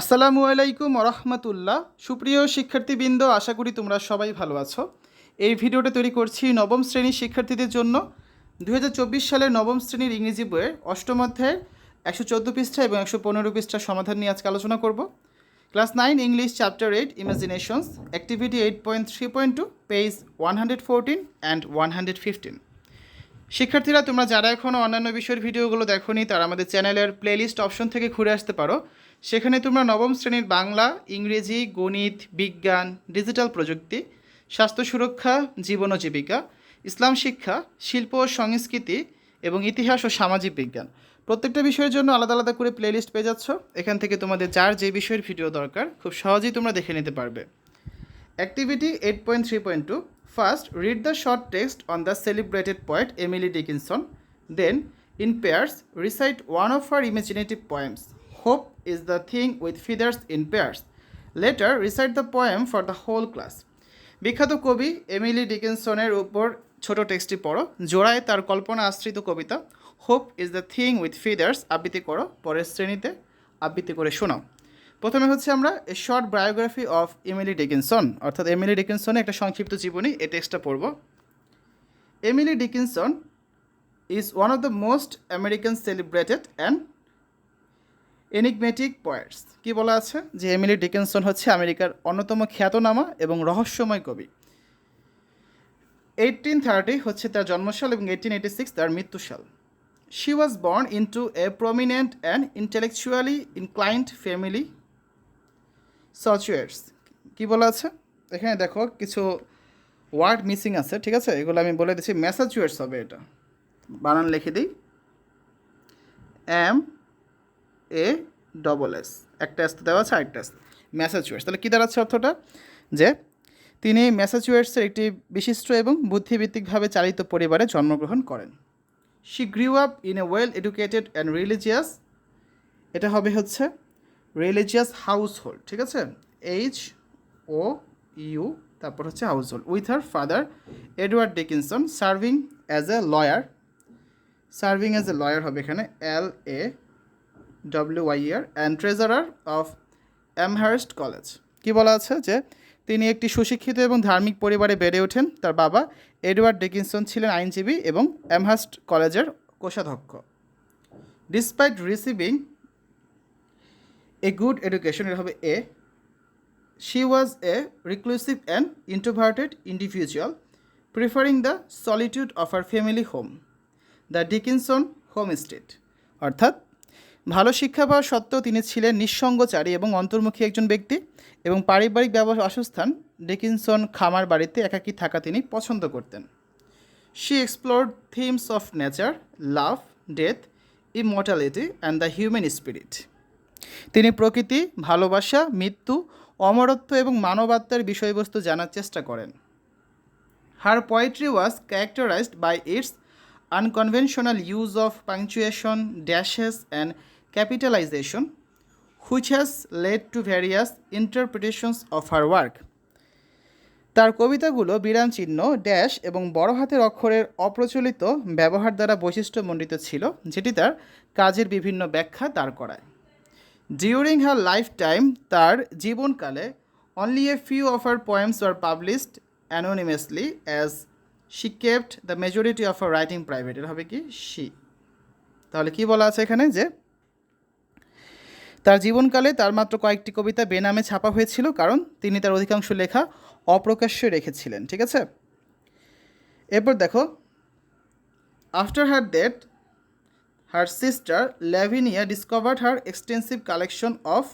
আসসালামু আলাইকুম রহমতুল্লাহ সুপ্রিয় শিক্ষার্থীবৃন্দ, আশা করি তোমরা সবাই ভালো আছো। এই ভিডিওটা তৈরি করছি নবম শ্রেণির শিক্ষার্থীদের জন্য। দু হাজার চব্বিশ সালের নবম শ্রেণির ইংরেজি বইয়ের অষ্টম অধ্যায়ের একশো চোদ্দ পৃষ্ঠা এবং একশো পনেরো পৃষ্ঠার সমাধান নিয়ে আজকে আলোচনা করব। Class nine, English, chapter eight, imaginations, activity eight point three point two, page one hundred fourteen and one hundred fifteen. শিক্ষার্থীরা, তোমরা যারা এখনও অন্যান্য বিষয়ের ভিডিওগুলো দেখোনি, তারা আমাদের চ্যানেলের প্লেলিস্ট অপশন থেকে ঘুরে আসতে পারো। সেখানে তোমরা নবম শ্রেণির বাংলা ইংরেজি গণিত বিজ্ঞান ডিজিটাল প্রযুক্তি স্বাস্থ্য সুরক্ষা জীবন ও জীবিকা ইসলাম শিক্ষা শিল্প ও সংস্কৃতি এবং ইতিহাস ও সামাজিক বিজ্ঞান প্রত্যেকটা বিষয়ের জন্য আলাদা আলাদা করে প্লেলিস্ট পেয়ে যাচ্ছ এখান থেকে তোমাদের যার যে বিষয়ের ভিডিও দরকার খুব সহজেই তোমরা দেখে নিতে পারবে Activity 8.3.2 First, read the short text on the celebrated poet Emily Dickinson. Then, in pairs, recite one of her imaginative poems. Hope is the thing with feathers in pairs. Later, recite the poem for the whole class. বিখ্যাত কবি Emily ডিকিনসনের উপর ছোট টেক্সটটি পড়ো। জোড়ায় তার কল্পনা আশ্রিত কবিতা। Hope is the thing with feathers আবৃত্তি করো পরের শ্রেণীতে। আবৃত্তি করে শোনাও। প্রথমে হচ্ছে আমরা a short biography of Emily Dickinson অর্থাৎ এমিলি ডিকিনসনের একটা সংক্ষিপ্ত জীবনী এই টেক্সটটা পড়ব। Emily Dickinson is one of the most American celebrated and enigmatic poets কি বলা আছে? যে এমিলি ডিকিনসন হচ্ছে আমেরিকার অন্যতম খ্যাতনামা এবং রহস্যময় কবি। এইটিন থার্টি হচ্ছে তার জন্মসাল এবং এইটিন এইটি সিক্স তার মৃত্যুসাল। She was born into a prominent and intellectually inclined family সচুয়ার্স কী বলা আছে? এখানে দেখো কিছু ওয়ার্ড মিসিং আছে, ঠিক আছে? এগুলো আমি বলে দিচ্ছি। ম্যাসাচুয়ার্স হবে এটা। বানান লিখে দিই। এম এ ডবল এস একটা এস তো দেওয়া আছে, আরেকটা এস ম্যাসাচুয়ার্স তাহলে কী দাঁড়াচ্ছে অর্থটা? যে তিনি ম্যাসাচুয়ার্সের একটি বিশিষ্ট এবং বুদ্ধিভিত্তিকভাবে চালিত পরিবারে জন্মগ্রহণ করেন। She grew up in a well educated and religious এটা হবে হচ্ছে রিলিজিয়াস হাউস হোল্ড ঠিক আছে? এইচ ও ইউ তারপর হচ্ছে house hold with her father Edward Dickinson serving as a lawyer serving as a lawyer হবে এখানে L A W R and treasurer of Amherst College কি বলা আছে? যে তিনি একটি সুশিক্ষিত এবং ধার্মিক পরিবারে বেড়ে ওঠেন। তার বাবা এডওয়ার্ড ডিকিনসন ছিলেন আইনজীবী এবং অ্যামহার্স্ট কলেজের কোষাধ্যক্ষ। Despite receiving a good education এটা হবে a she was a reclusive and introverted individual preferring the solitude of our family home the Dickinson homestead অর্থাৎ ভালো শিক্ষা পাওয়া সত্ত্বেও তিনি ছিলেন নিঃসঙ্গচারী এবং অন্তর্মুখী একজন ব্যক্তি এবং পারিবারিক বাসস্থান ডিকিনসন খামার বাড়িতে একাকী থাকা তিনি পছন্দ করতেন। She explore themes of nature love death immortality and the human spirit তিনি প্রকৃতি, ভালোবাসা, মৃত্যু, অমরত্ব এবং মানবাত্মার বিষয়বস্তু জানার চেষ্টা করেন। Her poetry was characterized by its unconventional use of punctuation dashes and capitalisation which has lead two various interpretations of her work তার কবিতাগুলো বিরাম চিহ্ন, ড্যাশ এবং বড় হাতের অক্ষরের অপ্রচলিত ব্যবহার দ্বারা বৈশিষ্ট্যমণ্ডিত ছিল, যেটি তার কাজের বিভিন্ন ব্যাখ্যা দাঁড় করায়। ডিউরিং হার লাইফ টাইম তার জীবনকালে only a few of R poems are published anonymously as she kept the majority of her writing private এর হবে কি? শি তাহলে কি বলা আছে এখানে? যে তার জীবনকালে তার মাত্র কয়েকটি কবিতা বেনামে ছাপা হয়েছিল, কারণ তিনি তার অধিকাংশ লেখা অপ্রকাশ্যে রেখেছিলেন, ঠিক আছে? এরপর দেখো after her death her sister Lavinia discovered her extensive collection of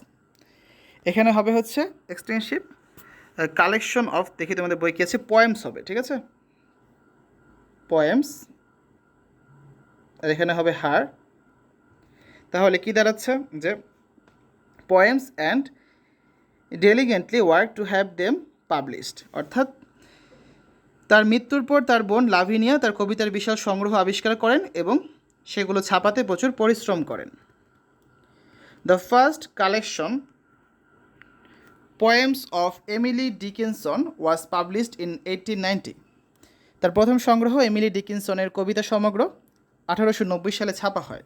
এখানে হবে হচ্ছে এক্সটেন্সিভ কালেকশন অফ দেখি তোমাদের বই কি আছে? পয়েমস হবে, ঠিক আছে? পয়েমস আর এখানে হবে হার তাহলে কি দাঁড়াচ্ছে? যে poems and diligently work to have them published অর্থাৎ তার মৃত্যুর পর তার বোন লাভিনিয়া তার কবিতার বিশাল সংগ্রহ আবিষ্কার করেন এবং সেগুলো ছাপাতে প্রচুর পরিশ্রম করেন। The first collection poems of Emily Dickinson was published in eighteen ninety তার প্রথম সংগ্রহ এমিলি ডিকিনসনের কবিতা সমগ্র আঠারোশো নব্বই সালে ছাপা হয়।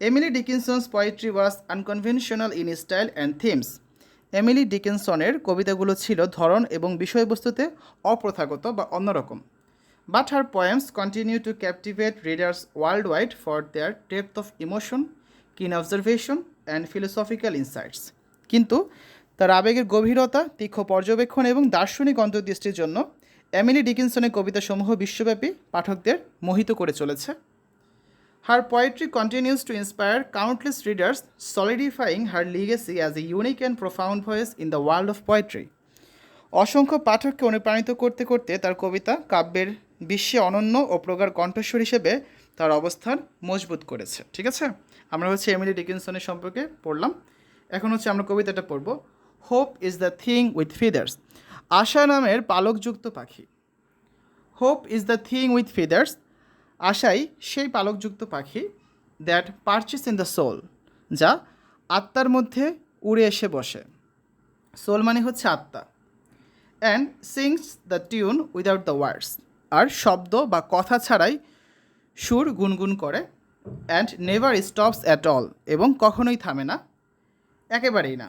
Emily Dickinson's poetry was unconventional in style and themes Emily ডিকিনসনের কবিতাগুলো ছিল ধরন এবং বিষয়বস্তুতে অপ্রথাগত বা অন্যরকম। But her poems continue to captivate readers worldwide for their depth of emotion keen observation and philosophical insights কিন্তু তার আবেগের গভীরতা, তীক্ষ্ণ পর্যবেক্ষণ এবং দার্শনিক অন্তর্দৃষ্টির জন্য এমিলি ডিকিনসনের কবিতাসমূহ বিশ্বব্যাপী পাঠকদের মোহিত করে চলেছে। Her poetry continues to inspire countless readers, solidifying her legacy as a unique and profound voice in the world of poetry. অসংখ্য পাঠককে অনুপ্রাণিত করতে করতে তার কবিতা কাব্যের বিশ্বে অনন্য ও প্রগাঢ় কণ্ঠস্বর হিসেবে তার অবস্থান মজবুত করেছে। ঠিক আছে? আমরা হচ্ছে এমিলি ডিকিনসনের সম্পর্কে পড়লাম। এখন হচ্ছে আমরা কবিতাটা পড়ব। Hope is the thing with feathers আশা নামের পালকযুক্ত পাখি। Hope is the thing with feathers আশাই সেই পালকযুক্ত পাখি that purchase in the soul যা আত্মার মধ্যে উড়ে এসে বসে। সোল মানে হচ্ছে আত্মা। And sings the tune without the words আর শব্দ বা কথা ছাড়াই সুর গুনগুন করে। And never stops at all এবং কখনোই থামে না। একেবারেই না।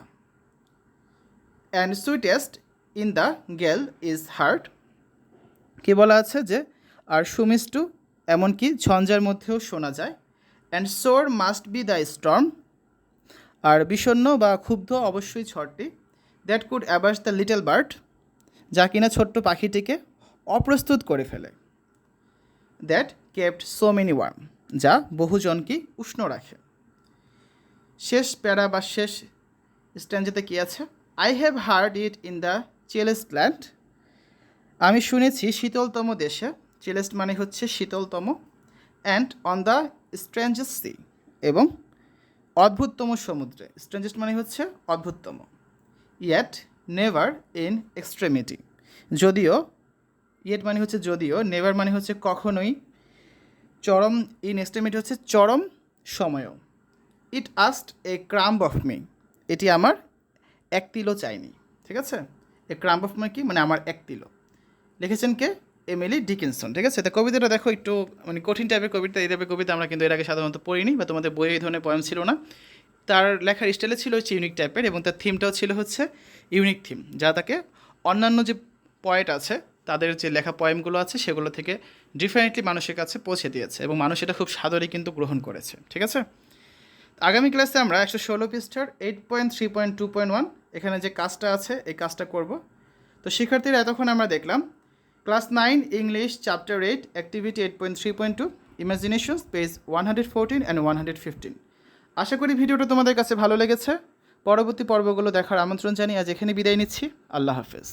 And sweetest in the gale is heard কী বলা আছে যে, আর সুমিষ্টু এমনকি ঝঞ্ঝার মধ্যেও শোনা যায়। And sore must be the storm আর বিষণ্ণ বা ক্ষুব্ধ অবশ্যই ঝড়টি। That could অ্যাবাস the little bird যা কিনা ছোট্ট পাখিটিকে অপ্রস্তুত করে ফেলে। That kept so many warm যা বহুজনকে উষ্ণ রাখে। শেষ প্যারা বা শেষ স্ট্যান্ডেতে কী আছে? I have heard it in the চেলেস্ট land আমি শুনেছি শীতলতম দেশে চিলেস্ট মানে হচ্ছে শীতলতম and on the strangest sea এবং অদ্ভুততম সমুদ্রে। স্ট্রেঞ্জেস্ট মানে হচ্ছে অদ্ভুততম। ইয়েট নেভার ইন এক্সট্রেমিটি যদিও ইয়েট মানে হচ্ছে যদিও নেভার মানে হচ্ছে কখনোই। চরম ইন এক্সট্রেমিটি হচ্ছে চরম সময়ও। It asked a crumb of me এটি আমার এক তিলও চাইনি ঠিক আছে? এ ক্রাম্ব অফ মানে কি? মানে আমার এক তিলও। লিখেছেন কে? এমিলি ডিকিনসন ঠিক আছে? তো কবিতাটা দেখো একটু মানে কঠিন টাইপের কবিতা, এই টাইপের কবিতা আমরা কিন্তু এর আগে সাধারণত পড়িনি বা তোমাদের বইয়ে এই ধরনের পয়েম ছিল না। তার লেখার স্টাইলে ছিল হচ্ছে ইউনিক টাইপের এবং তার থিমটাও ছিল হচ্ছে ইউনিক থিম যা তাকে অন্যান্য যে পয়েট আছে, তাদের যে লেখা পয়েমগুলো আছে, সেগুলো থেকে ডিফারেন্টলি মানুষের কাছে পৌঁছে দিয়েছে এবং মানুষ এটা খুব সাদরে কিন্তু গ্রহণ করেছে, ঠিক আছে? আগামী ক্লাসে আমরা একশো ষোলো পৃষ্ঠার eight point three point two point one এখানে যে কাজটা আছে, এই কাজটা করব। তো শিক্ষার্থীরা এতক্ষণ আমরা দেখলাম class nine, English, chapter eight, activity eight point three point two imaginations page one hundred fourteen and one hundred fifteen. আশা করি ভিডিওটা তোমাদের কাছে ভালো লেগেছে। পরবর্তী পর্বগুলো দেখার আমন্ত্রণ জানিয়ে আজ এখানে বিদায় নিচ্ছি। আল্লাহ হাফেজ।